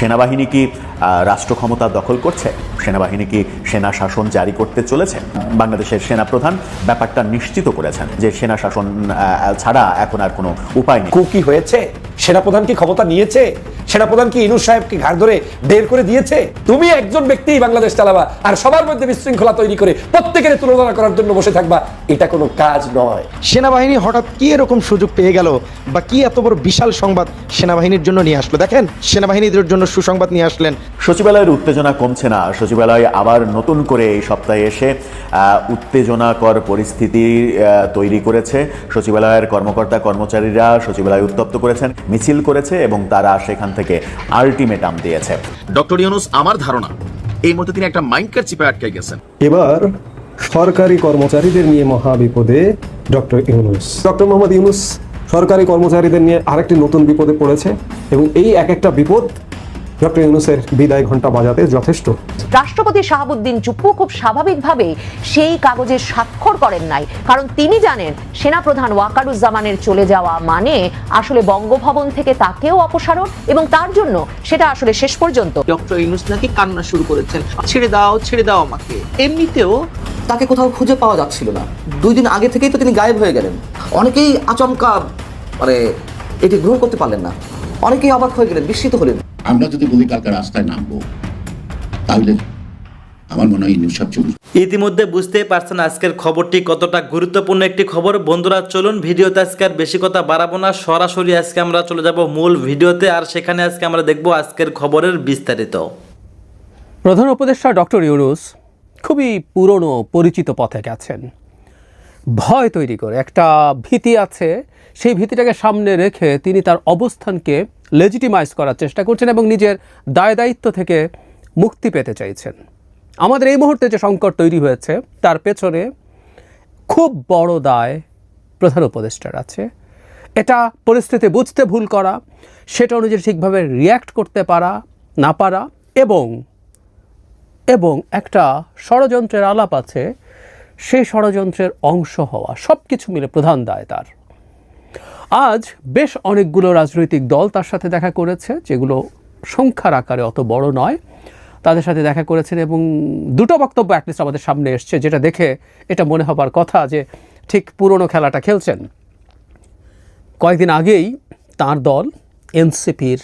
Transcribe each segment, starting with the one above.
সেনাবাহিনী কি রাষ্ট্র ক্ষমতা দখল করছে? সেনাবাহিনী কি সেনা শাসন জারি করতে চলেছে? বাংলাদেশের সেনাপ্রধান ব্যাপারটা নিশ্চিত করেছেন যে সেনা শাসন ছাড়া এখন আর কোনো উপায় নেই। কু কি হয়েছে? সেনাপ্রধান কি ক্ষমতা নিয়েছে? সেনাপ্রধান কি ইনুস সাহেবকে ঘাড় ধরে বের করে দিয়েছে? তুমি একজন ব্যক্তি বাংলাদেশ চালাবা আর সবার মধ্যে বিশৃঙ্খলা তৈরি করে প্রত্যেকের তুলনা করার জন্য বসে থাকবা এটা কোনো কাজ নয়। সেনাবাহিনী হঠাৎ কি এরকম সুযোগ পেয়ে গেল বা কি এত বড় বিশাল সংবাদ সেনাবাহিনীর জন্য নিয়ে আসলো? দেখেন সেনাবাহিনীদের জন্য সুসংবাদ নিয়ে আসলেন। সচিবালয়ের উত্তেজনা কমছে না। সচিবালয় আবার নতুন করে এই সপ্তাহে এসে আহ, উত্তেজনাকর পরিস্থিতি আহ, তৈরি করেছে। সচিবালয়ের কর্মকর্তা কর্মচারীরা সচিবালয় উত্তপ্ত করেছেন। মিছিল করেছে এবং তারা সেখান থেকে আলটিমেটাম দিয়েছে। ডক্টর ইউনুস আমার ধারণা এই মধ্যে তিনি একটা মাইন্ডকার চিপে আটকে গেছেন। এবার সরকারি কর্মচারীদের নিয়ে মহা বিপদে ডক্টর ইউনুস। ডক্টর মোহাম্মদ ইউনুস সরকারি কর্মচারীদের নিয়ে আরেকটি নতুন বিপদে পড়েছে এবং এই এক একটা বিপদ ডক্টর ইউনুসের বিদায় ঘণ্টা বাজাতে যথেষ্ট। রাষ্ট্রপতি শাহাবুদ্দিন চুপ্পু খুব স্বাভাবিকভাবেই সেই কাগজে স্বাক্ষর করেন নাই। কারণ তিনি জানেন সেনাপ্রধান ওয়াকারুজ্জামানের চলে যাওয়া মানে আসলে বঙ্গভবন থেকে তাকেও অপসারণ এবং তার জন্য সেটা আসলে শেষ পর্যন্ত। ডক্টর ইউনুস নাকি কান্না শুরু করেছেন ছেড়ে দাও ছেড়ে দাও আমাকে। এমনিতেও তাকে কোথাও খুঁজে পাওয়া যাচ্ছিল না। দুই দিন আগে থেকেই তো তিনি গায়েব হয়ে গেলেন। অনেকেই আচমকা মানে এটি গ্রহণ করতে পারলেন না। অনেকেই অবাক হয়ে গেলেন বিস্মিত হলেন। আমরা যদি বলি কালকে রাস্তায় নামবো তাহলে আমার মনে হয় নিউজ চলবে। ইতিমধ্যে বুঝতেই পারছেন আজকের খবরটি কতটা গুরুত্বপূর্ণ একটি খবর। বন্ধুরা চলুন ভিডিওতে আজকে আর বেশি কথা বাড়াবো না। সরাসরি আজকে আমরা চলে যাব মূল ভিডিওতে আর সেখানে আজকে আমরা দেখব আজকের খবরের বিস্তারিত। প্রধান উপদেষ্টা ডক্টর ইউনুস খুবই পুরনো পরিচিত পথে গেছেন। ভয় তৈরি করে একটা ভীতি আছে সেই ভীতিটাকে সামনে রেখে তিনি তার অবস্থানকে লেজিটিমাইজ করার চেষ্টা করছেন এবং নিজের দায় দায়িত্ব থেকে মুক্তি পেতে চাইছেন। আমাদের এই মুহূর্তে যে সংকট তৈরি হয়েছে, তার পেছনে খুব বড় দায় প্রধান উপদেষ্টার আছে। এটা পরিস্থিতি বুঝতে ভুল করা, সেটা অনুযায়ী ঠিকভাবে রিয়্যাক্ট করতে পারা, না পারা এবং এবং একটা ষড়যন্ত্রের আলাপ আছে, সেই ষড়যন্ত্রের অংশ হওয়া সব কিছু মিলে প্রধান দায় তার। আজ বেশ অনেকগুলো রাজনৈতিক দল তার সাথে দেখা করেছে, যেগুলো সংখ্যার আকারে অত বড় নয়। তাদের সাথে দেখা করেছেন এবং দুটো বক্তব্য অ্যাটলিস্ট আমাদের সামনে এসছে, যেটা দেখে এটা মনে হবার কথা যে ঠিক পুরনো খেলাটা খেলছেন। কয়েকদিন আগেই তার দল এনসিপির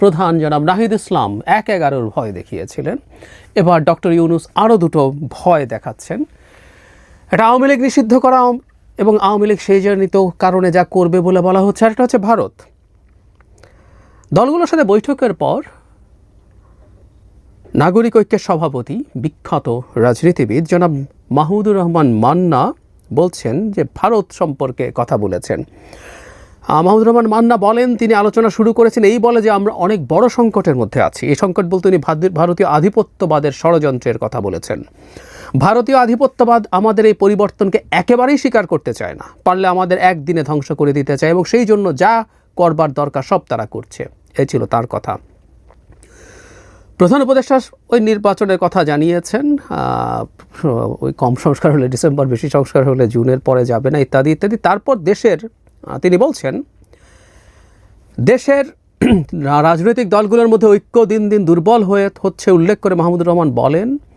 প্রধান জনাব নাহিদ ইসলাম এক এগারোর ভয় দেখিয়েছিলেন। এবার ডক্টর ইউনুস আরও দুটো ভয় দেখাচ্ছেন। এটা আওয়ামী লীগ নিষিদ্ধ করা এবং আওয়ামী লীগ সেই জনিত কারণে যা করবে বলে বলা হচ্ছে, আর একটা হচ্ছে ভারত। দলগুলোর সাথে বৈঠকের পর নাগরিক ঐক্যের সভাপতি, বিখ্যাত রাজনীতিবিদ জনাব মাহমুদুর রহমান মান্না বলছেন যে ভারত সম্পর্কে কথা বলেছেন। মাহমুদুর রহমান মান্না বলেন, তিনি আলোচনা শুরু করেছেন, এই বলে যে আমরা অনেক বড় সংকটের মধ্যে আছি। এই সংকট বলতে তিনি ভারতীয় আধিপত্যবাদের ষড়যন্ত্রের কথা বলেছেন। ভারতীয় আধিপত্যবাদ আমাদের এই পরিবর্তনকে একেবারেই স্বীকার করতে চায় না। পারলে আমাদের একদিনে ধ্বংস করে দিতে চায় এবং সেই জন্য যা করবার দরকার সব তারা করছে। এই ছিল তার কথা। প্রধান উপদেষ্টা ওই নির্বাচনের কথা জানিয়েছেন। ওই কম সংস্কার হলে ডিসেম্বর, বেশি সংস্কার হলে জুনের পরে যাবে না, ইত্যাদি ইত্যাদি। তারপর দেশের তিনি বলছেন, দেশের রাজনৈতিক দলগুলোর মধ্যে ঐক্য দিন দিন দুর্বল হয়ে হচ্ছে উল্লেখ করে মাহমুদুর রহমান বলেন এ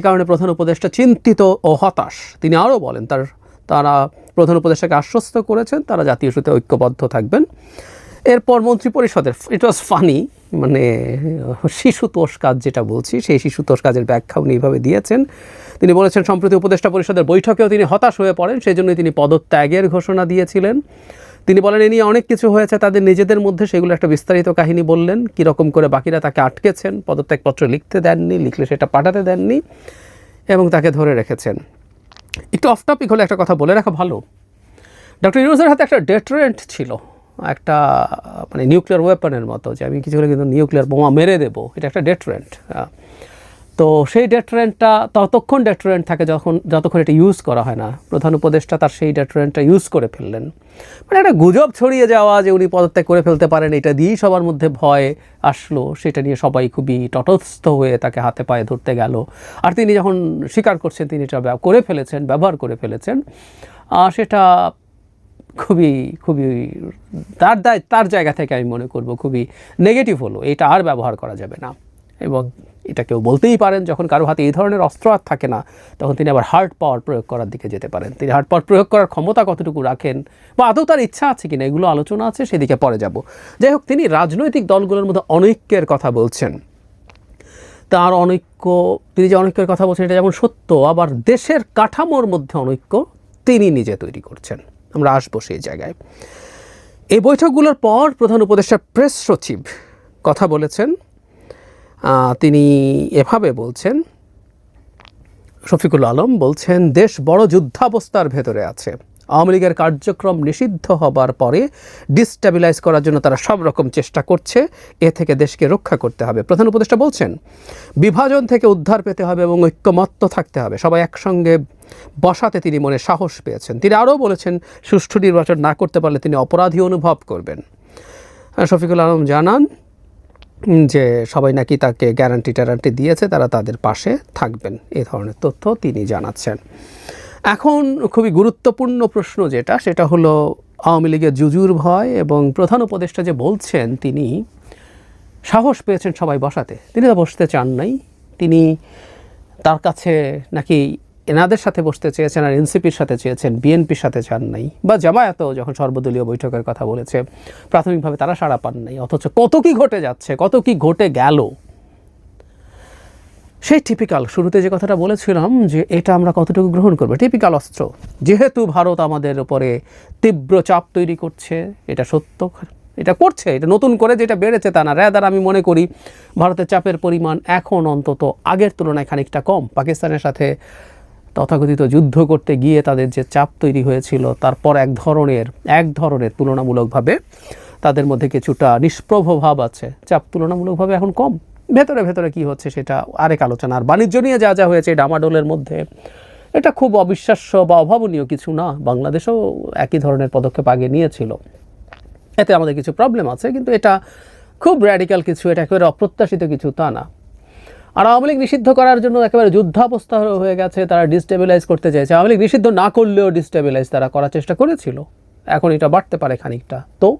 কারণে প্রধান উপদেষ্টা চিন্তিত ও হতাশ। তিনি আরও বলেন, তার, তারা প্রধান উপদেষ্টাকে আশ্বস্ত করেছেন, তারা জাতীয় ইস্যুতে ঐক্যবদ্ধ থাকবেন। এরপর মন্ত্রী পরিষদের ইট ওয়াজ ফানি মানে শিশুতোষ কাজ যেটা বলছি, সেই শিশুতোষ কাজের ব্যাখ্যা উনি এইভাবে দিয়েছেন। তিনি বলেছেন, সম্প্রতি উপদেষ্টা পরিষদের বৈঠকেও তিনি হতাশ হয়ে পড়েন সেই জন্যই তিনি পদত্যাগের ঘোষণা দিয়েছিলেন। তিনি বলেন, এ নিয়ে অনেক কিছু হয়েছে, তাদের নিজেদের মধ্যে সেগুলো একটা বিস্তারিত কাহিনী বললেন কীরকম করে বাকিরা তাকে আটকেছেন, পদত্যাগপত্র লিখতে দেননি, লিখলে সেটা পাঠাতে দেননি এবং তাকে ধরে রেখেছেন। একটু অফ টপিক হলে একটা কথা বলে রাখা ভালো। ডক্টর ইউনুসের হাতে একটা ডেটারেন্ট ছিল, একটা মানে নিউক্লিয়ার ওয়েপনের মতো, যে আমি কিছু হলে কিন্তু নিউক্লিয়ার বোমা মেরে দেবো, এটা একটা ডেটারেন্ট তো সেই ডেটারেন্টটা ততক্ষণ ডেটারেন্ট থাকে যখন, যতক্ষণ এটা ইউজ করা হয় না। প্রধান উপদেষ্টা তার সেই ডেটারেন্টটা ইউজ করে ফেললেন। মানে একটা গুজব ছড়িয়ে যাওয়া যে উনি পদত্যাগ করে ফেলতে পারেন, এটা দিয়েই সবার মধ্যে ভয় আসলো। সেটা নিয়ে সবাই খুবই তটস্থ হয়ে তাকে হাতে পায়ে ধরতে গেল। আর তিনি যখন স্বীকার করছেন, তিনি এটা করে ফেলেছেন, ব্যবহার করে ফেলেছেন সেটা খুবই খুবই তার দায়, তার জায়গা থেকে আমি মনে করব খুবই নেগেটিভ হলো। এটা আর ব্যবহার করা যাবে না। এবং এটা কেউ বলতেই পারেন, যখন কারও হাতে এই ধরনের অস্ত্র আর থাকে না, তখন তিনি আবার হার্ড পাওয়ার প্রয়োগ করার দিকে যেতে পারেন। তিনি হার্ড পাওয়ার প্রয়োগ করার ক্ষমতা কতটুকু রাখেন বা আদৌ তার ইচ্ছা আছে কিনা, এগুলো আলোচনা আছে, সেদিকে পরে যাব। যাই হোক, তিনি রাজনৈতিক দলগুলোর মধ্যে অনৈক্যের কথা বলছেন। তার অনৈক্য, তিনি যে অনৈক্যের কথা বলছেন, এটা যেমন সত্য, আবার দেশের কাঠামোর মধ্যে অনৈক্য তিনি নিজে তৈরি করছেন। আমরা আসব সেই জায়গায়। এই বৈঠকগুলোর পর প্রধান উপদেষ্টা প্রেস সচিব কথা বলেছেন। তিনি এভাবে বলছেন, শফিকুল আলম বলছেন, দেশ বড় যুদ্ধাবস্থার ভেতরে আছে। আওয়ামী লীগের কার্যক্রম নিষিদ্ধ হবার পরে ডিস্টেবিলাইজ করার জন্য তারা সব রকম চেষ্টা করছে, এ থেকে দেশকে রক্ষা করতে হবে। প্রধান উপদেষ্টা বলছেন, বিভাজন থেকে উদ্ধার পেতে হবে এবং ঐক্যমত্য থাকতে হবে। সবাই একসঙ্গে বসাতে তিনি মনে সাহস পেয়েছেন। তিনি আরও বলেছেন, সুষ্ঠু নির্বাচন না করতে পারলে তিনি অপরাধী অনুভব করবেন। শফিকুল আলম জানান যে সবাই নাকি তাকে গ্যারান্টি ট্যারান্টি দিয়েছে, তারা তাদের পাশে থাকবেন। এ ধরনের তথ্য তিনি জানাচ্ছেন। এখন খুবই গুরুত্বপূর্ণ প্রশ্ন যেটা, সেটা হলো আওয়ামী লীগের জুজুর ভয় এবং প্রধান উপদেষ্টা যে বলছেন, তিনি সাহস পেয়েছেন সবাই বসাতে। তিনি তো বসতে চান নাই। তিনি তার কাছে নাকি এনাদের সাথে বসতে চেয়েছেন আর এনসিপির সাথে চেয়েছেন, বিএনপির সাথে চান নাই। বা জামায়াতও যখন সর্বদলীয় বৈঠকের কথা বলেছে, প্রাথমিকভাবে তারা সাড়া পান নাই, অথচ কত কি ঘটে যাচ্ছে, কত কি ঘটে গেল। সেই টিপিক্যাল শুরুতে যে কথাটা বলেছিলাম যে এটা আমরা কতটুকু গ্রহণ করব টিপিক্যাল অস্ত্র। যেহেতু ভারত আমাদের উপরে তীব্র চাপ তৈরি করছে, এটা সত্য। এটা করছে, এটা নতুন করে যেটা বেড়েছে তা না। র্যাদার আমি মনে করি ভারতের চাপের পরিমাণ এখন অন্তত আগের তুলনায় খানিকটা কম। পাকিস্তানের সাথে তথাকথিত যুদ্ধ করতে গিয়ে তাদের যে চাপ তৈরি হয়েছিল, তারপর এক ধরনের এক ধরনের তুলনামূলকভাবে তাদের মধ্যে কিছুটা নিষ্প্রভ ভাব আছে। চাপ তুলনামূলকভাবে এখন কম। ভেতরে ভেতরে কি হচ্ছে সেটা আরেক আলোচনা। আর বাণিজ্য নিয়ে যা যা হয়েছে ডামাডোলের মধ্যে, এটা খুব অবিশ্বাস্য বা অভাবনীয় কিছু না। বাংলাদেশও একই ধরনের পদক্ষেপ আগে নিয়েছিল। এতে আমাদের কিছু প্রবলেম আছে, কিন্তু এটা খুব র্যাডিক্যাল কিছু, এটা একেবারে অপ্রত্যাশিত কিছু তা না। আর আওয়ামী লীগ নিষিদ্ধ করার জন্য একেবারে যুদ্ধাবস্থা হয়ে গেছে, তারা ডিস্টেবিলাইজ করতে চাইছে। আওয়ামী লীগ নিষিদ্ধ না করলেও ডিস্টেবিলাইজ তারা করার চেষ্টা করেছিল। এখন এটা বাড়তে পারে খানিকটা। তো,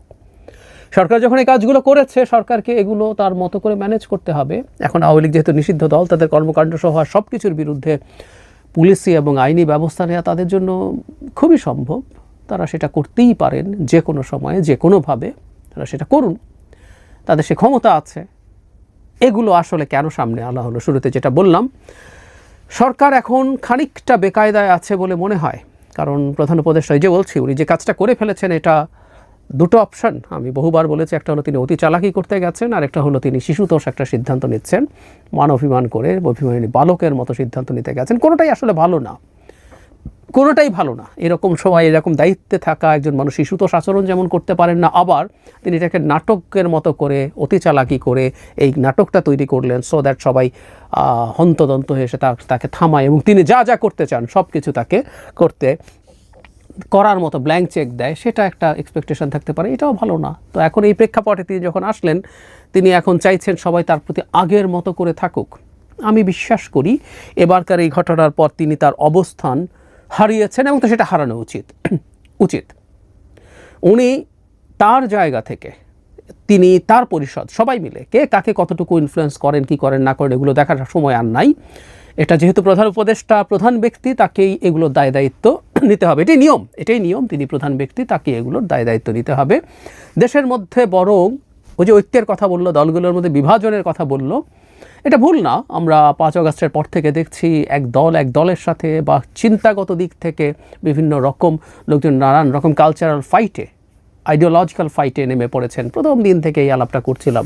সরকার যখন এই কাজগুলো করেছে, সরকারকে এগুলো তার মতো করে ম্যানেজ করতে হবে। এখন আওয়ামী লীগ যেহেতু নিষিদ্ধ দল, তাদের কর্মকাণ্ড সহ সব কিছুর বিরুদ্ধে পুলিশি এবং আইনি ব্যবস্থা নেওয়া তাদের জন্য খুবই সম্ভব। তারা সেটা করতেই পারেন যে কোনো সময়ে যে কোনোভাবে তারা সেটা করুন। তাদের সে ক্ষমতা আছে। এগুলো আসলে কেন সামনে আনা হলো? শুরুতে যেটা বললাম, সরকার এখন খানিকটা বেকায়দায় আছে বলে মনে হয়। কারণ প্রধান উপদেষ্টা যে বলছি, উনি যে কাজটা করে ফেলেছেন, এটা দুটো অপশন। আমি বহুবার বলেছি, একটা হলো তিনি অতি চালাকি করতে গেছেন, আর একটা হলো তিনি শিশুতোষ একটা সিদ্ধান্ত নিচ্ছেন। মান অভিমান করে অভিমানী বালকের মতো সিদ্ধান্ত নিতে গেছেন। কোনোটাই আসলে ভালো না। কোনোটাই ভালো না। এরকম সময়, এরকম দায়িত্বে থাকা একজন মানুষ শিশুতোষ আচরণ যেমন করতে পারেন না, আবার তিনি এটাকে নাটকের মতো করে, অতি চালাকি করে এই নাটকটা তৈরি করলেন সো দ্যাট সবাই হন্তদন্ত হয়ে এসে তাকে থামায় এবং তিনি যা যা করতে চান সব কিছু তাকে করতে করার মতো ব্ল্যাঙ্ক চেক দেয়, সেটা একটা এক্সপেকটেশন থাকতে পারে, এটাও ভালো না। তো এখন এই প্রেক্ষাপটে তিনি যখন আসলেন, তিনি এখন চাইছেন সবাই তার প্রতি আগের মতো করে থাকুক। আমি বিশ্বাস করি, এবারকার এই ঘটনার পর তিনি তার অবস্থান হারিয়েছেন এবং তো সেটা হারানো উচিত। উচিত। উনি তার জায়গা থেকে তিনি তার পরিষদ, সবাই মিলে কে কাকে কতটুকু ইনফ্লুয়েন্স করেন, কি করেন, না করেন, এগুলো দেখার সময় আর নাই। এটা যেহেতু প্রধান উপদেষ্টা, প্রধান ব্যক্তি, তাকেই এগুলোর দায় দায়িত্ব নিতে হবে। এটাই নিয়ম এটাই নিয়ম, তিনি প্রধান ব্যক্তি, তাকে এগুলোর দায় দায়িত্ব নিতে হবে। দেশের মধ্যে বরং ওই যে ঐক্যের কথা বলল, দলগুলোর মধ্যে বিভাজনের কথা বলল এটা ভুল না, আমরা পাঁচ আগস্টের পর থেকে দেখছি এক দল, এক দলের সাথে বা চিন্তাগত দিক থেকে বিভিন্ন রকম লোকজন, নানান রকম কালচারাল ফাইটে আইডিওলজিক্যাল ফাইটে নেমে পড়েছেন। প্রথম দিন থেকে এই আলাপটা করছিলাম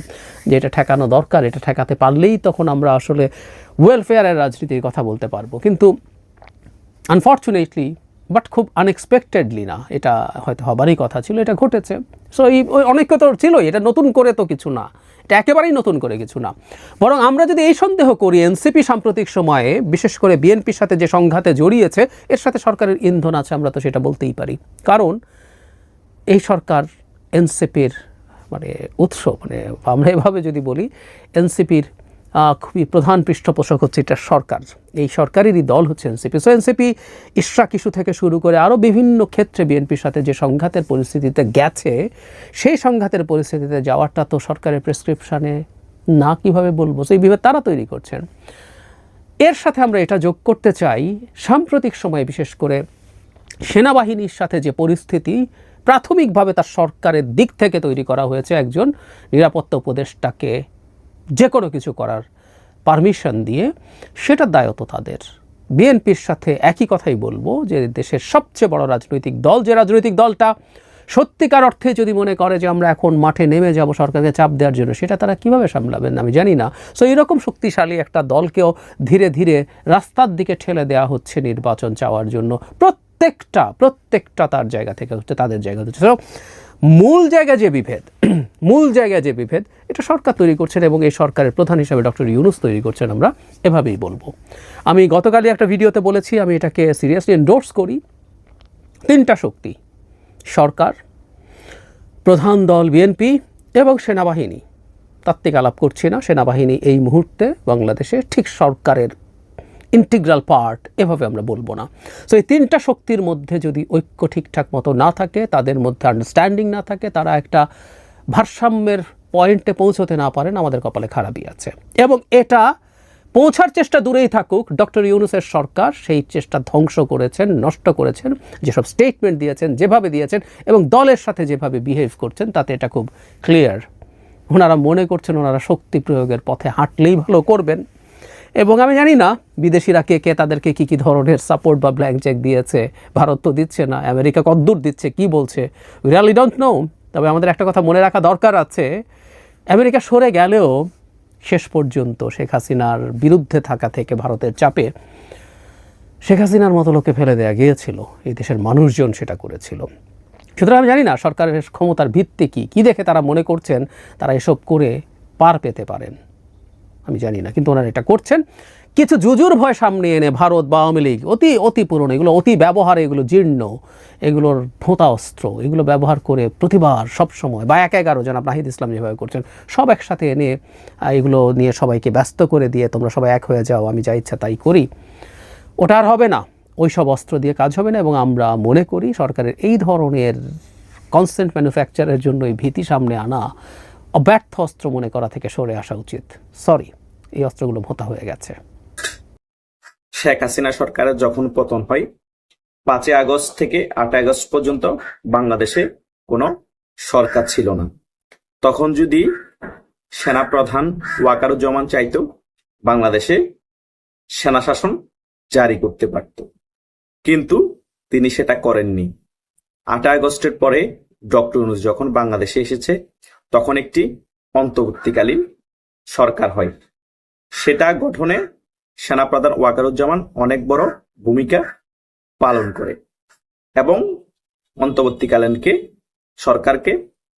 যে এটা ঠেকানো দরকার, এটা ঠেকাতে পারলেই তখন আমরা আসলে ওয়েলফেয়ারের রাজনীতির কথা বলতে পারব। কিন্তু আনফর্চুনেটলি বাট খুব আনএক্সপেক্টেডলি না, এটা হয়তো হবারই কথা ছিল, এটা ঘটেছে। সো এই অনেক তো ছিলই এটা নতুন করে তো কিছু না। এটা একেবারেই নতুন করে কিছু না। বরং আমরা যদি এই সন্দেহ করি, এনসিপি সাম্প্রতিক সময়ে, বিশেষ করে বিএনপির সাথে যে সংঘাতে জড়িয়েছে, এর সাথে সরকারের ইন্ধন আছে, আমরা তো সেটা বলতেই পারি। কারণ এই সরকার এনসিপির মানে উৎস মানে আমরা এভাবে যদি বলি, এনসিপির খুবই প্রধান পৃষ্ঠপোষক হচ্ছে এটা সরকার। এই সরকারেরই দল হচ্ছে NCP. So NCP Ishraque issue থেকে শুরু করে আরও বিভিন্ন ক্ষেত্রে বিএনপির সাথে যে সংঘাতের পরিস্থিতিতে গেছে, সেই সংঘাতের পরিস্থিতিতে যাওয়াটা তো সরকারের প্রেসক্রিপশানে না কীভাবে বলব, সেই বিভেদ তারা তৈরি করছেন। এর সাথে আমরা এটা যোগ করতে চাই, সাম্প্রতিক সময়ে বিশেষ করে সেনাবাহিনীর সাথে যে পরিস্থিতি, প্রাথমিকভাবে তার সরকারের দিক থেকে তৈরি করা হয়েছে একজন নিরাপত্তা উপদেষ্টাকে যে কোনো কিছু করার পারমিশন দিয়ে সেটা দায়ও তো তাদের। বিএনপির সাথে একই কথাই বলব যে দেশের সবচেয়ে বড় রাজনৈতিক দল যে রাজনৈতিক দলটা, সত্যিকার অর্থে যদি মনে করে যে আমরা এখন মাঠে নেমে যাব, সরকারকে চাপ দেওয়ার জন্য, সেটা তারা কীভাবে সামলাবেন আমি জানি না। সো এরকম শক্তিশালী একটা দলকেও ধীরে ধীরে রাস্তার দিকে ঠেলে দেওয়া হচ্ছে নির্বাচন চাওয়ার জন্য। প্রত্যেকটা প্রত্যেকটা তার জায়গা থেকে হচ্ছে তাদের জায়গা হচ্ছে। মূল জায়গা যে বিভেদ, মূল জায়গা যে বিভেদ, এটা সরকার তৈরি করছেন এবং এই সরকারের প্রধান হিসাবে ডক্টর ইউনুস তৈরি করছেন আমরা এভাবেই বলব। আমি গতকালই একটা ভিডিওতে বলেছি, আমি এটাকে সিরিয়াসলি এন্ডোর্স করি। তিনটা শক্তি, সরকার, প্রধান দল বিএনপি এবং সেনাবাহিনী। তাত্ত্বিক আলাপ করছি না, সেনাবাহিনী এই মুহূর্তে বাংলাদেশে ঠিক সরকারের ইন্টিগ্রাল পার্ট এভাবে আমরা বলব না। সো এই তিনটা শক্তির মধ্যে যদি ঐক্য ঠিকঠাক মতো না থাকে, তাদের মধ্যে আন্ডারস্ট্যান্ডিং না থাকে, তারা একটা ভারসাম্যের পয়েন্টে পৌঁছতে না পারেন, আমাদের কপালে খারাপই আছে। এবং এটা পৌঁছার চেষ্টা দূরেই থাকুক, ডক্টর ইউনুসের সরকার সেই চেষ্টা ধ্বংস করেছেন, নষ্ট করেছেন, যেসব স্টেটমেন্ট দিয়েছেন, যেভাবে দিয়েছেন, এবং দলের সাথে যেভাবে বিহেভ করছেন, তাতে এটা খুব ক্লিয়ার ওনারা মনে করছেন, ওনারা শক্তি প্রয়োগের পথে হাঁটলেই ভালো করবেন। এবং আমি জানি না বিদেশিরা কে কে তাদেরকে কী কী ধরনের সাপোর্ট বা ব্ল্যাঙ্ক চেক দিয়েছে। ভারত তো দিচ্ছে না, আমেরিকা কদ্দূর দিচ্ছে, কি বলছে? রিয়ালি ডোন্ট নো তবে আমাদের একটা কথা মনে রাখা দরকার আছে, আমেরিকা সরে গেলেও শেষ পর্যন্ত শেখ হাসিনার বিরুদ্ধে থাকা থেকে ভারতের চাপে শেখ হাসিনার মতো লোকে ফেলে দেওয়া গিয়েছিল, এই দেশের মানুষজন সেটা করেছিল। সুতরাং আমি জানি না সরকারের ক্ষমতার ভিত্তি কী কী দেখে তারা মনে করছেন, তারা এসব করে পার পেতে পারেন। আমি জানি না, কিন্তু ওনারা এটা করছেন। কিছু জুজুর ভয় সামনে এনে ভারত বা আওয়ামী লীগ, অতি অতি পুরনো, এগুলো অতি ব্যবহারে, এগুলো জীর্ণ, এগুলোর ভোঁতা অস্ত্র, এগুলো ব্যবহার করে প্রতিবার সব সময়, বা এক এগারো জন নাহিদ ইসলাম যেভাবে করছেন, সব একসাথে এনে এগুলো নিয়ে সবাইকে ব্যস্ত করে দিয়ে তোমরা সবাই এক হয়ে যাও, আমি যা ইচ্ছা তাই করি। ওটা আর হবে না। ওই সব অস্ত্র দিয়ে কাজ হবে না, এবং আমরা মনে করি সরকারের এই ধরনের কনস্ট্যান্ট ম্যানুফ্যাকচারের জন্য এই ভীতি সামনে আনা অব্যর্থ অস্ত্র মনে করা থেকে সরে আসা উচিত। সরি এই অস্ত্রগুলো ভোতা হয়ে গেছে। শেখ হাসিনা সরকারের যখন পতন হয়, পাঁচই আগস্ট থেকে আট আগস্ট পর্যন্ত বাংলাদেশে কোনো সরকার ছিল না। তখন যদি সেনাপ্রধান ওয়াকারুজ্জামান চাইতো, বাংলাদেশে সেনা শাসন জারি করতে পারত। কিন্তু তিনি সেটা করেননি। আট আগস্টের পরে ডক্টর ইউনূস যখন বাংলাদেশে এসেছে, তখন একটি অন্তর্বর্তীকালীন সরকার হয়। সেটা গঠনে সেনাপ্রধান ওয়াকারুজ্জামান অনেক বড় ভূমিকা পালন করে এবং অন্তর্বর্তীকালীনকে সরকারকে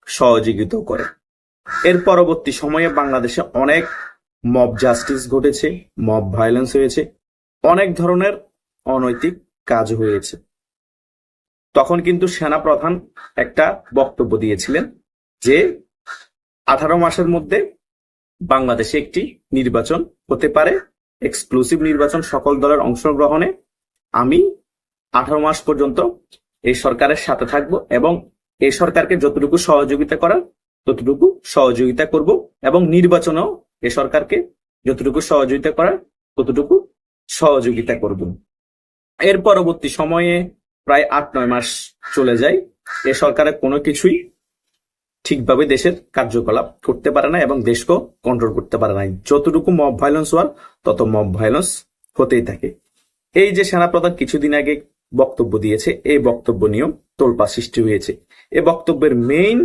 সহযোগিতা করে। এর পরবর্তী সময়ে বাংলাদেশে অনেক মব জাস্টিস ঘটেছে মব ভায়োলেন্স হয়েছে, অনেক ধরনের অনৈতিক কাজ হয়েছে। তখন কিন্তু সেনাপ্রধান একটা বক্তব্য দিয়েছিলেন যে, আঠারো মাসের মধ্যে বাংলাদেশে একটি নির্বাচন হতে পারে এক্সক্লুসিভ নির্বাচন সকল দলের অংশগ্রহণে। আমি আঠারো মাস পর্যন্ত এই সরকারের সাথে থাকব এবং এই সরকারকে যতটুকু সহযোগিতা করার, ততটুকু সহযোগিতা করব এবং নির্বাচনেও এ সরকারকে যতটুকু সহযোগিতা করার, ততটুকু সহযোগিতা করব। এর পরবর্তী সময়ে প্রায় আট, নয় মাস চলে যায়। এ সরকারের কোনো কিছুই ঠিকভাবে দেশের কার্যকলাপ করতে পারে না এবং দেশকেও কন্ট্রোল করতে পারে না। যতটুকু মব ভায়োলেন্স হওয়ার, তত মব ভায়োলেন্স হতেই থাকে। এই যে সেনাপ্রধান কিছুদিন আগে বক্তব্য দিয়েছে, এই বক্তব্য নিয়েও তোলপা সৃষ্টি হয়েছে। এ বক্তব্যের মেইন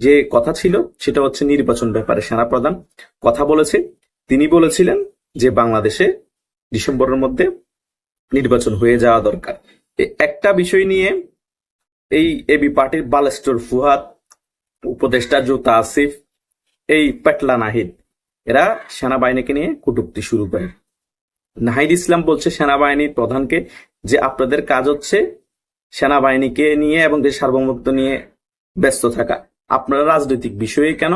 যে কথা ছিল, সেটা হচ্ছে নির্বাচন ব্যাপারে সেনাপ্রধান কথা বলেছে। তিনি বলেছিলেন যে বাংলাদেশে ডিসেম্বরের মধ্যে নির্বাচন হয়ে যাওয়া দরকার। একটা বিষয় নিয়ে এই এবি পার্টির বালেস্টর ফুহাদ উপদেষ্টা জোতা আসিফ এই পেটলা নাহিদ, এরা সেনাবাহিনীকে নিয়ে কটূক্তি শুরু করে। নাহিদ ইসলাম বলছে সেনাবাহিনীর প্রধানকে যে আপনাদের কাজ হচ্ছে, সেনাবাহিনীকে নিয়ে এবং দেশ সার্বভৌমত্ব নিয়ে ব্যস্ত থাকা, আপনারা রাজনৈতিক বিষয়ে কেন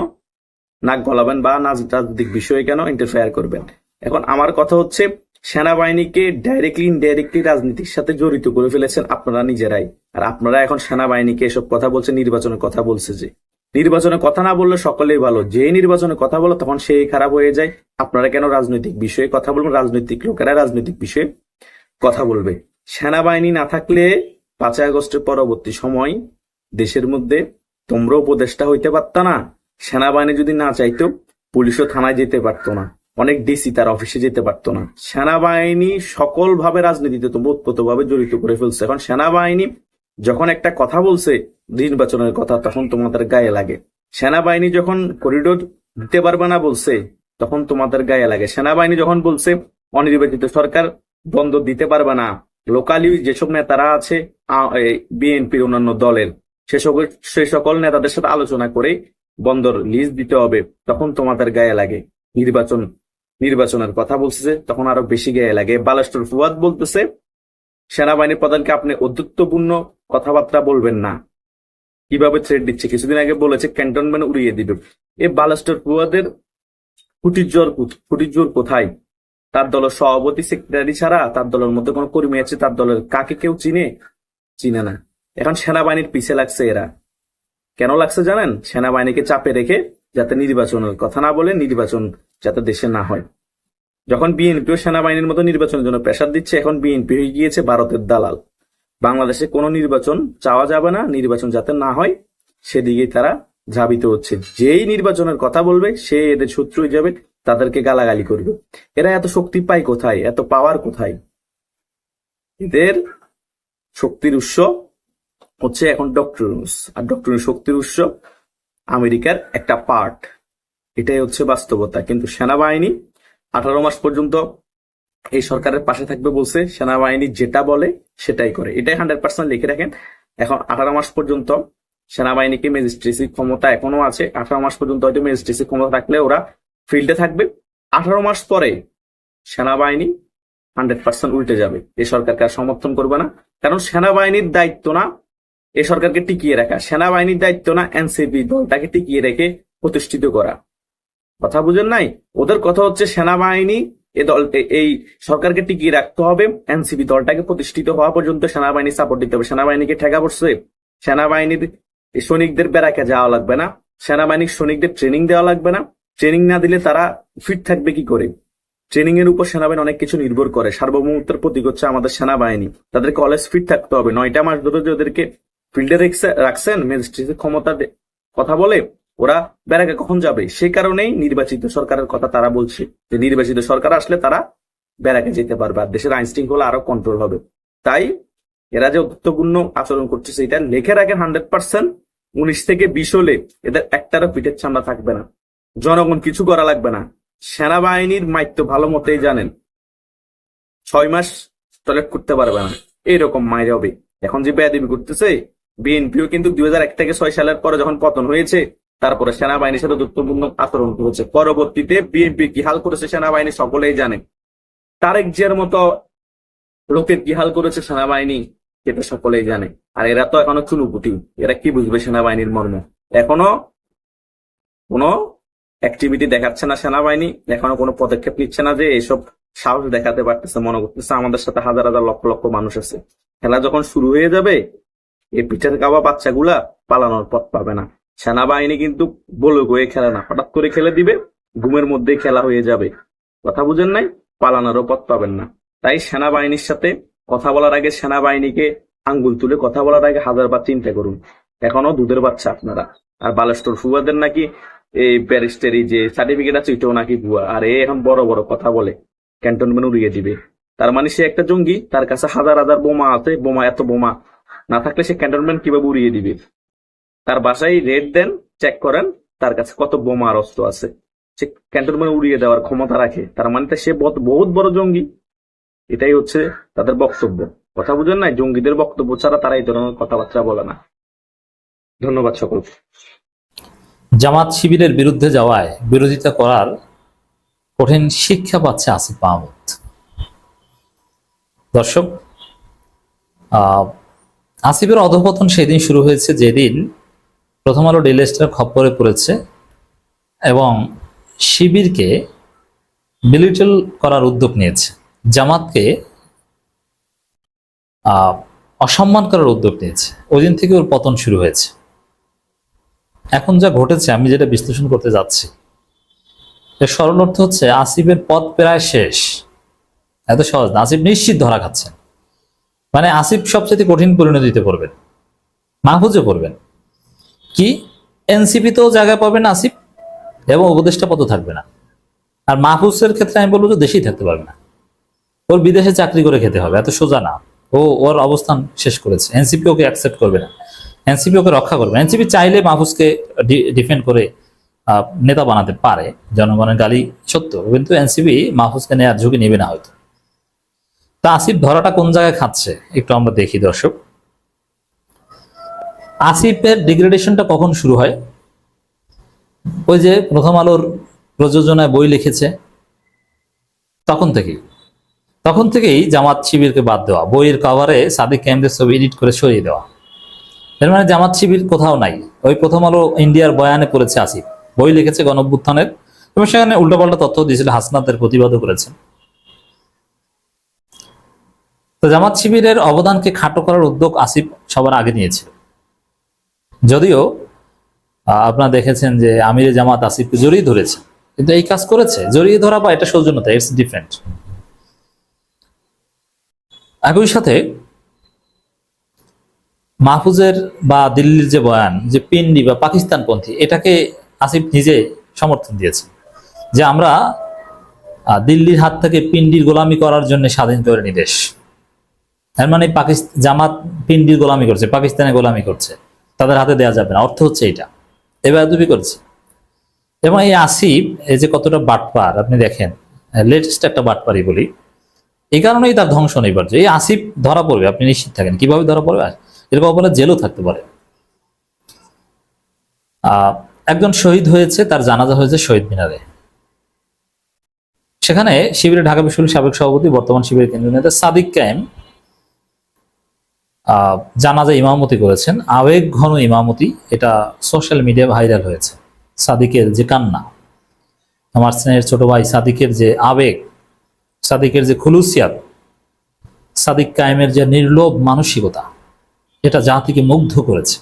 নাক গলাবেন বা রাজনৈতিক বিষয়ে কেন ইন্টারফেয়ার করবেন? এখন আমার কথা হচ্ছে, সেনাবাহিনীকে ডাইরেক্টলি ইনডাইরেক্টলি রাজনীতির সাথে জড়িত করে ফেলেছেন আপনারা নিজেরাই। আর আপনারা এখন সেনাবাহিনীকে এসব কথা বলছেন, নির্বাচনের কথা বলছে যে নির্বাচনের কথা না বললে সকলেই ভালো। যে নির্বাচনে কথা বলো তখন সেই খারাপ হয়ে যায়। আপনারা কেন রাজনৈতিক বিষয়ে কথা বলবেন? রাজনৈতিক লোকেরা রাজনৈতিক বিষয়ে কথা বলবে। সেনাবাহিনী না থাকলে পাঁচই আগস্টের পরবর্তী সময় দেশের মধ্যে তোমরা উপদেষ্টা হইতে পারত না। সেনাবাহিনী যদি না চাইতো, পুলিশও থানায় যেতে পারতো না। অনেক ডিসি তার অফিসে যেতে পারতো না। সেনাবাহিনী সকলভাবে রাজনীতিতে তোমরা উৎপতভাবে জড়িত করে ফেলছে। এখন সেনাবাহিনী যখন একটা কথা বলছে নির্বাচনের কথা তখন তোমাদের গায়ে লাগে। সেনাবাহিনী যখন করিডোর দিতে পারবে না বলছে, তখন তোমাদের গায়ে লাগে। সেনাবাহিনী যখন বলছে, অনির্বাচিত সরকার দ্বন্দ্ব দিতে পারবে না লোকালি যেসব নেতারা আছে বিএনপির অন্যান্য দলের, সে সকল সে সকল নেতাদের সাথে আলোচনা করে বন্দর লিজ দিতে হবে, তখন তোমাদের গায়ে লাগে। নির্বাচন, নির্বাচনের কথা বলছে, তখন আরও বেশি গায়ে লাগে। বালাস্টর ফুয়াদ বলতেছে, সেনাবাহিনী প্রধানকে আপনি অধ্যত্বপূর্ণ কথাবার্তা বলবেন না। কীভাবে থ্রেড দিচ্ছে? কিছুদিন আগে বলেছে ক্যান্টনমেন্ট উড়িয়ে দিবে। এই বালাস্টর পুয়াদের ফুটির জোর কোথ- ফুটির জোর কোথায়? তার দলের সভাপতি সেক্রেটারি ছাড়া তার দলের মধ্যে কোনো কর্মী আছে? তার দলের কাকে কেউ চিনে? চিনে না। এখন সেনাবাহিনীর পিছে লাগছে এরা। কেন লাগছে জানেন? সেনাবাহিনীকে চাপে রেখে যাতে নির্বাচনের কথা না বলে নির্বাচন যাতে দেশে না হয়। যখন বিএনপিও সেনাবাহিনীর মতো নির্বাচনের জন্য প্রেশার দিচ্ছে, এখন বিএনপি হয়ে গিয়েছে ভারতের দালাল। বাংলাদেশে কোনো নির্বাচন চাওয়া যাবে না, নির্বাচন যাতে না হয়, সেদিকেই তারা ধাবিত হচ্ছে। যেই নির্বাচনের কথা বলবে, সে এদের শত্রু হয়ে যাবে, তাদেরকে গালাগালি করবে। এরা এত শক্তি পায় কোথায়? এত পাওয়ার কোথায়? এদের শক্তির উৎস হচ্ছে এখন ডক্টর আর ডক্টর শক্তির উৎস আমেরিকার একটা পার্ট এটাই হচ্ছে বাস্তবতা। কিন্তু সেনাবাহিনী আঠারো মাস পর্যন্ত এই সরকারের পাশে থাকবে বলছে, সেনাবাহিনী যেটা বলে সেটাই করে। এটাই হান্ড্রেড পার্সেন্ট লিখে রাখেন। এখন আঠারো মাস পর্যন্ত সেনাবাহিনীকে ম্যাজিস্ট্রেসি ক্ষমতা এখনও আছে। আঠারো মাস পর্যন্ত হয়তো ম্যাজিস্ট্রেসি ক্ষমতা থাকলে ওরা ফিল্ডে থাকবে। আঠারো মাস পরে সেনাবাহিনী হান্ড্রেড পার্সেন্ট উল্টে যাবে। এ সরকারকে আর সমর্থন করবে না। কারণ সেনাবাহিনীর দায়িত্ব না এ সরকারকে টিকিয়ে রাখা। সেনাবাহিনীর দায়িত্ব না এনসিপি দলটাকে টিকিয়ে রেখে প্রতিষ্ঠিত করা। কথা বুঝেন নাই? ওদের কথা হচ্ছে সেনাবাহিনী এ দল এই সরকারকে টিকিয়ে রাখতে হবে। এনসিপি দলটাকে প্রতিষ্ঠিত হওয়া পর্যন্ত সেনাবাহিনী সাপোর্ট দিতে হবে। সেনাবাহিনীকে ঠেকা পড়ছে। সেনাবাহিনীর সৈনিকদের বেড়াকে যাওয়া লাগবে না। সেনাবাহিনীর সৈনিকদের ট্রেনিং দেওয়া লাগবে না। ট্রেনিং না দিলে তারা ফিট থাকবে কি করে? ট্রেনিং এর উপর সেনাবাহিনী অনেক কিছু নির্ভর করে। সার্বভৌমত্বের প্রতীক হচ্ছে আমাদের সেনাবাহিনী। তাদেরকে অলওয়েজ ফিট থাকতে হবে। নয়টা মাস ধরে ওদেরকে ফিল্ডে রাখছেন ম্যাজিস্ট্রেটের ক্ষমতা কথা বলে ওরা ব্যারাকে কখন যাবে? সে কারণেই নির্বাচিত সরকারের কথা তারা বলছে যে নির্বাচিত সরকার আসলে তারা ব্যারাকে যেতে পারবে আর দেশের আইন শৃঙ্খলা আরও কন্ট্রোল হবে। তাই এরা যে গুরুত্বপূর্ণ আচরণ করছে সেটা লিখে রাখেন হান্ড্রেড পার্সেন্ট। উনিশ থেকে বিশ হলে এদের একটারও পিঠের চামড়া থাকবে না। জনগণ কিছু করা লাগবে না। সেনাবাহিনীর মাইত্য ভালো মতেই জানেন। ছয় মাস টয়লেট করতে পারবে না। এইরকম মায়ের হবে। এখন যে বেয়াদিবি করতেছে, বিএনপিও কিন্তু দুই হাজার এক থেকে ছয় সালের পরে যখন পতন হয়েছে তারপরে সেনাবাহিনীর সাথে গুরুত্বপূর্ণ আচরণ করেছে। পরবর্তীতে বিএনপি কি হাল করেছে সেনাবাহিনী সকলেই জানে। তারেক জিয়ার মতো লোকের কি হাল করেছে সেনাবাহিনী এটা সকলেই জানে। আর এরা তো এখনও চুনুপুটি। এরা কি বুঝবে সেনাবাহিনীর মর্ম? এখনও কোনো অ্যাক্টিভিটি দেখাচ্ছে না সেনাবাহিনী। এখনও কোনো পদক্ষেপ নিচ্ছে না যে এসব সাহস দেখাতে পারতেছে, মনে করতেছে আমাদের সাথে হাজার হাজার লক্ষ লক্ষ মানুষ আছে। খেলা যখন শুরু হয়ে যাবে, এই পিঠের গাওয়া বাচ্চাগুলা পালানোর পথ পাবে না। সেনাবাহিনী কিন্তু বলে হয়ে খেলে না, হঠাৎ করে খেলে দিবে, ঘুমের মধ্যেই খেলা হয়ে যাবে। কথা বুঝেন নাই? পালানোরও পথ পাবেন না। তাই সেনাবাহিনীর সাথে কথা বলার আগে সেনাবাহিনীকে আঙ্গুল তুলে কথা বলার আগে হাজারবার চিন্তা করুন। এখনও দুধের বাচ্চা আপনারা। আর বালেস্টর ফুয়াদের নাকি এই ব্যারিস্টারি যে সার্টিফিকেট আছে ওইটাও নাকি ভুয়া। আর এ এখন বড় বড় কথা বলে। ক্যান্টনমেন্ট উড়িয়ে দিবে। তার মানে সে একটা জঙ্গি, তার কাছে হাজার হাজার বোমা আছে। বোমা, এত বোমা না থাকলে সে ক্যান্টনমেন্ট কীভাবে উড়িয়ে দিবে? তার বাসায় রেড দেন চেক করেন, তার কাছে কত বোমা আর অস্ত্র আছে। সে ক্যান্টনমেন্ট উড়িয়ে দেওয়ার ক্ষমতা রাখে। তার মানে সে বহুত বড় জঙ্গি। এটাই হচ্ছে তাদের বক্তব্য। কথা বুঝেন নাই? জঙ্গিদের বক্তব্য ছাড়া তারা এই ধরনের কথাবার্তা বলে না। ধন্যবাদ সকল। জামাত শিবিরের বিরুদ্ধে যাওয়ায় বিরোধিতা করার কঠিন শিক্ষা পাচ্ছে আসিফ মাহমুদ। দর্শক আসিফের অধপতন সেদিন শুরু হয়েছে যেদিন প্রথম আলো ডেলি স্টার খপ্পরে পড়েছে এবং শিবিরকে বিলিটল করার উদ্যোগ নিয়েছে। জামাতকে অসম্মান করার উদ্যোগ নিয়েছে। ওই দিন থেকে ওর পতন শুরু হয়েছে। এখন যা ঘটেছে, আমি যেটা বিশ্লেষণ করতে যাচ্ছি, এর সরল অর্থ হচ্ছে আসিফের পথ প্রায় শেষ। এত সহজ না। আসিফ নিশ্চিত ধরা খাচ্ছেন মানে আসিফ সবচেয়ে কঠিন পরিণতিতে পড়বেন। মাহফুজও পড়বেন। কি? এনসিপিতেও জায়গা পাবেন আসিফ এবং উপদেষ্টা পদ থাকবে না। আর মাহফুজের ক্ষেত্রে আমি বলব যে দেশেই থাকতে পারবে না। ওর বিদেশে চাকরি করে খেতে হবে, এত সোজা না। ও, ওর অবস্থান শেষ করেছে। এনসিপি ওকে অ্যাকসেপ্ট করবে না। এনসিপি ওকে রক্ষা করবে এনসিপি চাইলে মাহফুজকে ডিফেন্ড করে নেতা বানাতে পারে। জনগণের গালি সত্য, কিন্তু এনসিপি মাহফুজকে নেওয়ার ঝুঁকি নেবে না হয়তো। তা আসিফ ধরাটা কোন জায়গায় খাচ্ছে, একটু আমরা দেখি দর্শক। আসিফের ডিগ্রেডেশনটা কখন শুরু হয়? ওই যে প্রথম আলোর প্রযোজনায় বই লিখেছে। তখন থেকেই। তখন থেকেই জামাত শিবিরকে বাদ দেওয়া, বইয়ের কভারে সাদিক ক্যাম্পের ছবি এডিট করে সরিয়ে দেওয়া। এর মানে জামাত শিবির কোথাও নাই। ওই প্রথম আলো ইন্ডিয়ার বয়ানে পড়েছে আসিফ। বই লিখেছে গণঅভ্যুত্থানের এবং সেখানে উল্টোপাল্টা তথ্য দিয়েছিল, হাসনাতের প্রতিবাদও করেছেন তো জামাত শিবিরের অবদানকে খাটো করার উদ্যোগ আসিফ সবার আগে নিয়েছিল। যদিও আপনারা দেখেছেন যে আমিরে জামাত আসিফকে জড়িয়ে ধরেছে। কিন্তু এই কাজ করেছে। জড়িয়ে ধরা বা এটা সৌজন্যতা ইটস ডিফারেন্ট একই সাথে, মাহফুজের বা দিল্লির যে বয়ান, যে পিন্ডি বা পাকিস্তানপন্থী, এটাকে আসিফ নিজে সমর্থন দিয়েছে। যে আমরা দিল্লির হাত থেকে পিন্ডির গোলামি করার জন্য স্বাধীন করে নি দেশ। তার মানে পাকিস্তান জামাত পিন্ডির গোলামি করছে, পাকিস্তানে গোলামি করছে। তাদের হাতে দেওয়া যাবে না। অর্থ হচ্ছে এটা। এবার দুবি করছে। এবং এই আসিফ এই যে কতটা বাটপার আপনি দেখেন লেটেস্ট একটা বাটপারি বলি এই কারণেই তার ধ্বংস অনিবার্য এই আসিফ ধরা পড়বে আপনি নিশ্চিত থাকেন। কীভাবে ধরা পড়বে? এরকম অপরাধ জেলও থাকতে পারে। একজন শহীদ হয়েছে তার জানাজা হয়েছে শহীদ মিনারে। সেখানে শিবিরের ঢাকা বিশ্ববিদ্যালয়ের সাবেক সভাপতি বর্তমান শিবিরের কেন্দ্রীয় নেতা সাদিক কায়েম আহ, জানাজা ইমামতি করেছেন। আবেগ ঘন ইমামতি, এটা সোশ্যাল মিডিয়া ভাইরাল হয়েছে। সাদিকের যে কান্না, আমার স্নেহের ছোট ভাই সাদিকের যে আবেগ, সাদিকের যে খুলুসিয়াত, সাদিক কায়েমের যে নির্লোভ মানসিকতা, এটা জাতিকে মুগ্ধ করেছে।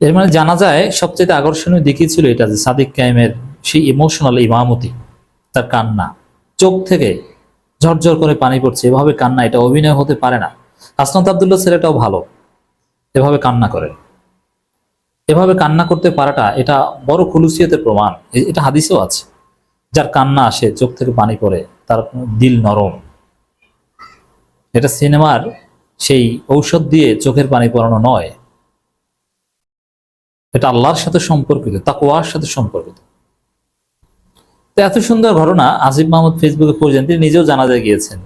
এর মানে জানা যায় সবচেয়ে আকর্ষণীয় দিকই ছিল এটা যে সাদিক কায়েমের সেই ইমোশনাল ইমামতি, তার কান্না। চোখ থেকে ঝরঝর করে পানি পড়ছে। এভাবে কান্না, এটা অভিনয় হতে পারে না। হাসনাত আবদুল্লাহ ছেলেটাও ভালো। এভাবে কান্না করে। এভাবে কান্না করতে পারাটা এটা বড় খুলুসিয়তের প্রমাণ। এটা হাদিসেও আছে। যার কান্না আসে, চোখ থেকে পানি পড়ে, তার দিল নরম। এটা সিনেমার সেই ঔষধ দিয়ে চোখের পানি পড়ানো নয়। এটা আল্লাহর সাথে সম্পর্কিত, তাকওয়ার সাথে সম্পর্কিত। তো এত সুন্দর ঘটনা আসিফ মাহমুদ ফেসবুকে পড়ছেন তিনি নিজেও জানাজা গিয়েছেন।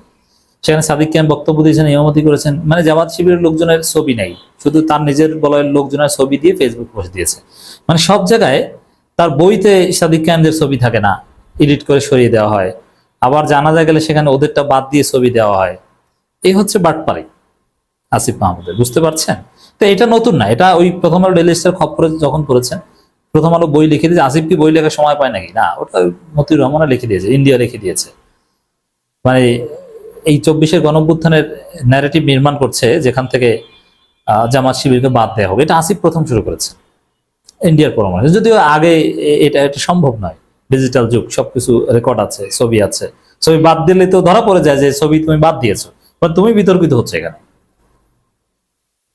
সেখানে সাদিক ক্যাম বক্তব্য দিয়েছেন, ইমামতি করেছেন? মানে জামাত শিবিরের লোকজনের ছবি নেই। শুধু তার নিজের বলয়ের লোকজনের ছবি দিয়ে ফেসবুক পোস্ট দিয়েছে। মানে সব জায়গায় তার বইতে সাদিক ক্যামদের ছবি থাকে না। এডিট করে সরিয়ে দেওয়া হয়। আবার জানাজা গেলে সেখানে ওদেরটা বাদ দিয়ে ছবি দেওয়া হয়। এই হচ্ছে বাটপারি আসিফ মাহমুদের। বুঝতে পারছেন? তো এটা নতুন না। এটা ওই প্রথম আলো ডেলি স্টার খবরে যখন করেছেন প্রথম আলো বই লিখে দিয়েছে। আসিফ কি বই লেখার সময় পায় নাকি? না, ওটা ওই মতিউর রহমানা লিখে দিয়েছে, ইন্ডিয়া লিখে দিয়েছে। মানে এই চব্বিশের গণঅভ্যুত্থানের ন্যারেটিভ নির্মাণ করছে, যেখান থেকে জামাত শিবিরকে বাদ দেওয়া হবে। এটা আসিফ প্রথম শুরু করেছে, ইন্ডিয়ার পরামর্শ যদিও আগে এটা এটা সম্ভব নয়। ডিজিটাল যুগ, সবকিছু রেকর্ড আছে, ছবি আছে। ছবি বাদ দিলে তো ধরা পড়ে যায় যে ছবি তুমি বাদ দিয়েছ তুমি বিতর্কিত হচ্ছে এখানে।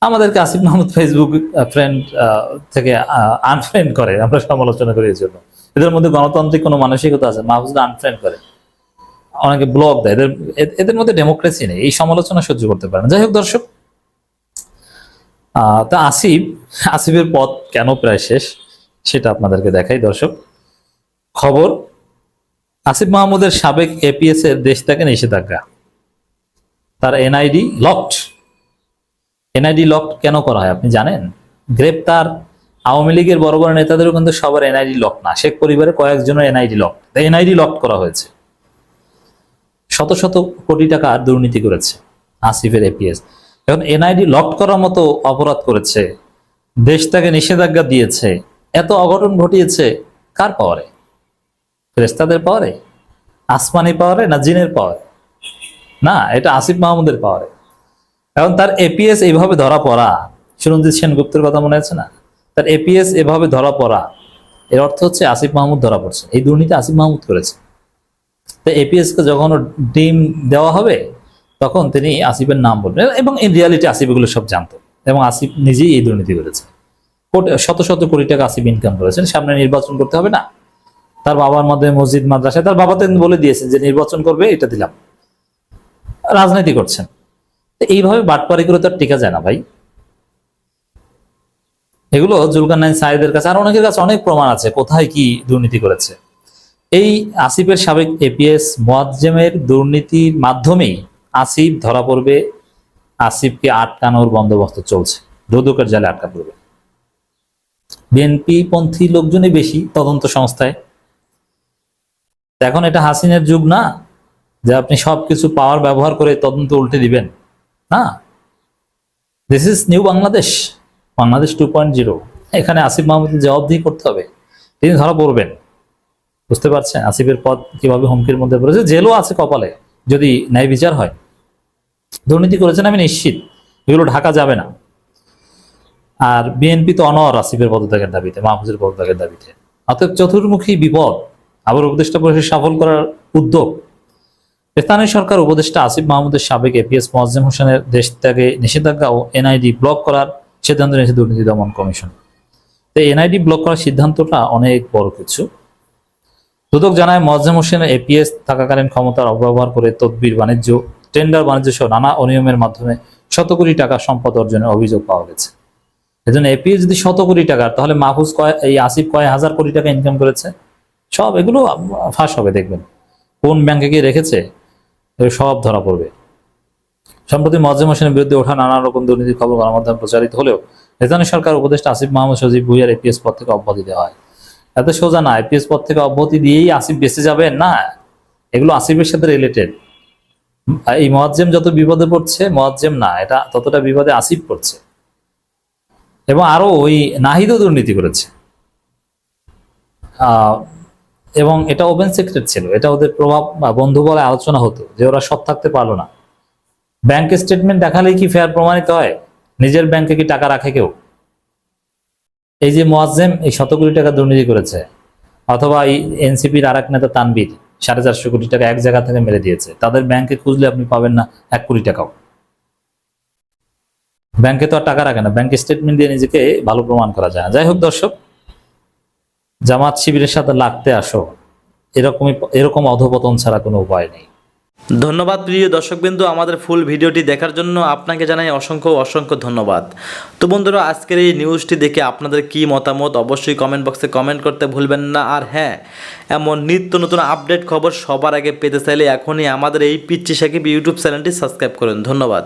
আমাদেরকে আসিফ মাহমুদ ফেসবুক ফ্রেন্ড থেকে আনফ্রেন্ড করে। আমরা সমালোচনা করি এর জন্য এদের মধ্যে গণতান্ত্রিক কোনো মানসিকতা আছে? মাহফুজরা আনফ্রেন্ড করে। অনেকে ব্লক দেয়। এদের এদের মধ্যে ডেমোক্রেসি নেই। এই সমালোচনা সহ্য করতে পারে যাই হোক দর্শক তা আসিফ, আসিফের পথ কেন প্রায় শেষ সেটা আপনাদেরকে দেখাই দর্শক। খবর, আসিফ মাহমুদের সাবেক এপিএস এর দেশ থেকে নিষেধাজ্ঞা। তার এনআইডি লকড এনআইডি লক কেন করা হয় আপনি জানেন? গ্রেপ্তার আওয়ামী লীগের বড় বড় নেতাদেরও কিন্তু সবার এনআইডি লক না। শেখ পরিবারে কয়েকজনের এনআইডি লক এনআইডি লক করা হয়েছে। শত শত কোটি টাকা দুর্নীতি করেছে আসিফের এপিএস এখন এনআইডি লক করার মতো অপরাধ করেছে, দেশ তাকে নিষেধাজ্ঞা দিয়েছে, এত অঘটন ঘটিয়েছে, কার পাওয়ারে? ফেরেস্তাদের পাওয়ারে? আসমানি পাওয়ারে না জিনের পাওয়ারে? না, এটা আসিফ মাহমুদের পাওয়ারে। এখন তার এপিএস এইভাবে ধরা পড়া। সুরঞ্জিত সেনগুপ্তের কথা মনে আছে না? তার এপিএস এভাবে ধরা পড়া। এর অর্থ হচ্ছে আসিফ মাহমুদ ধরা পড়ছে। এই দুর্নীতি আসিফ মাহমুদ করেছে। তো এপিএস কে যখন ডিম দেওয়া হবে, তখন তিনি আসিফের নাম বলবেন এবং ইন রিয়ালিটি আসিফ এগুলো সব জানতো এবং আসিফ নিজেই এই দুর্নীতি করেছে। শত শত কোটি টাকা আসিফ ইনকাম করেছেন। সামনে নির্বাচন করতে হবে না। তার বাবার মধ্যে মসজিদ মাদ্রাসায় তার বাবা তো বলে দিয়েছেন যে নির্বাচন করবে, এটা দিলাম। রাজনীতি করছেন। তো এইভাবে বাটপারি করে তো আর টিকা যায় না ভাই। এগুলো জুলকারনাইন সাইদের কাছে, আর অনেকের কাছে অনেক প্রমাণ আছে, কোথায় কি দুর্নীতি করেছে। এই আসিফের সাবেক এপিএস মোয়াজ্জেমের দুর্নীতির মাধ্যমেই আসিফ ধরা পড়বে, আসিফকে আটকানোর বন্দোবস্ত চলছে, রোদকের জালে আটকা পড়বে। বিএনপি পন্থী লোকজনই বেশি তদন্ত সংস্থায়। এখন এটা হাসিনের যুগ না, যে আপনি সবকিছু পাওয়ার ব্যবহার করে তদন্ত উল্টে দিবেন। না? This is new Bangladesh Bangladesh two point zero এখানে আসিফ মাহমুদের জবাবদিহি করতে হবে। তিনি ধরা পড়বেন। বুঝতে পারছেন? আসিফের পদ কীভাবে হুমকির মধ্যে পড়েছে? জেলও আছে কপালে, যদি ন্যায় বিচার হয়। দুর্নীতি করেছেন আমি নিশ্চিত, এগুলো ঢাকা যাবে না। আর বিএনপি তো অনর আসিফের পদত্যাগের দাবিতে, মাহফুজের পদত্যাগের দাবিতে। অতএব চতুর্মুখী বিপদ, আবার উপদেষ্টা পরিষদ সফল করার উদ্যোগ স্থানীয় সরকার উপদেষ্টা আসিফ মাহমুদের সাবেক এপিএস মোয়াজ্জেম হোসেনের দেশ ত্যাগে নিষেধাজ্ঞা ও এনআইডি ব্লক করার সিদ্ধান্ত নিয়েছে দুর্নীতি দমন কমিশন। তো এনআইডি ব্লক করার সিদ্ধান্তটা অনেক বড় কিছু। দুদক জানায়, মোয়াজ্জেম হোসেনের এপিএস থাকাকালীন ক্ষমতার অপব্যবহার করে তদবির বাণিজ্য, টেন্ডার বাণিজ্য সহ নানা অনিয়মের মাধ্যমে শত কোটি টাকা সম্পদ অর্জনের অভিযোগ পাওয়া গেছে। এজন্য এপিএস যদি শত কোটি টাকার, তাহলে মাহফুজ কয় এই আসিফ কয় হাজার কোটি টাকা ইনকাম করেছে? সব এগুলো ফাঁস হবে, দেখবেন। কোন ব্যাংকে গিয়ে রেখেছে? সব ধরা পড়বে। সম্প্রতি মজ্জেম হোসেনের বিরুদ্ধে ওঠা নানা রকম দুর্নীতির খবর গণমাধ্যমে প্রচারিত হলেও স্থানীয় সরকার উপদেষ্টা আসিফ মাহমুদ সজিব ভুইয়ার এপিএস পদ থেকে অব্যাহতি দেওয়া হয়। এত সোজা না এপিএস পদ থেকে অব্যাহতি দিয়েই আসিফ বেঁচে যাবেন না, এগুলো আসিফের সাথে রিলেটেড এই মোয়াজ্জেম যত বিপদে পড়ছে মোয়াজ্জেম না, এটা ততটা বিপদে আসিফ পড়ছে। এবং আরও ওই নাহিদও দুর্নীতি করেছে। এবং এটা ওপেন সিক্রেট ছিল, এটা ওদের প্রভাব বন্ধু বলে আলোচনা হতো যে ওরা সৎ থাকতে পারল না। ব্যাংক স্টেটমেন্ট দেখালেই কি ফেয়ার প্রমাণিত হয়? নিজের ব্যাংকে কি টাকা রাখে কেউ? এই যে মোয়াজ্জেম এই শত কোটি টাকা দুর্নীতি করেছে, অথবা এই এনসিপির আর এক নেতা তানবির সাড়ে চারশো কোটি টাকা এক জায়গা থেকে মেরে দিয়েছে, তাদের ব্যাংকে খুঁজলে আপনি পাবেন না এক কোটি টাকাও। ব্যাংকে তো আর টাকা রাখে না ব্যাংক স্টেটমেন্ট দিয়ে নিজেকে ভালো প্রমাণ করা যায় যাই হোক দর্শক জামাত শিবিরের সাথে লাগতে আসো। এরকমই এরকম অধপতন ছাড়া কোনো উপায় নেই। ধন্যবাদ প্রিয় দর্শকবিন্দু আমাদের ফুল ভিডিওটি দেখার জন্য আপনাকে জানাই অসংখ্য অসংখ্য ধন্যবাদ। তো বন্ধুরা, আজকের এই নিউজটি দেখে আপনাদের কি মতামত অবশ্যই কমেন্ট বক্সে কমেন্ট করতে ভুলবেন না। আর হ্যাঁ এমন নিত্য নতুন আপডেট খবর সবার আগে পেতে চাইলে এখনই আমাদের এই পিচ্ছি সাকিব ইউটিউব চ্যানেলটি সাবস্ক্রাইব করুন। ধন্যবাদ।